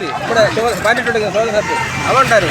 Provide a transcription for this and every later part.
ఉంది ఇప్పుడు పాడేటోడు సోదరు సార్ అవంటారు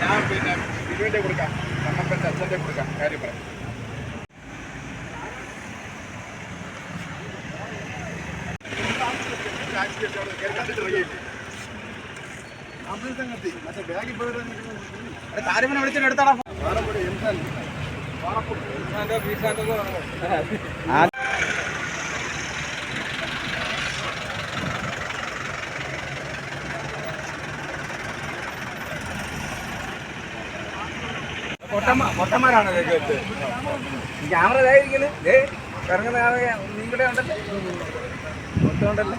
ഞാൻ പിന്നെ ബിനുവിന്റെ കൊടുക്കാം. കണ്ണപ്പന്റെ അച്ഛന്റെ കൊടുക്കാം. കാര്യം പറയാം താരമനെ വിളിച്ചിട്ട് എടുത്താടാ പൊട്ടന്മാ ക്യാമറ ഇതായിരിക്കുന്നത് ഏ ഇറങ്ങുന്ന നിങ്ങളുടെ ഉണ്ടല്ലേ മൊത്തം ഉണ്ടല്ലേ?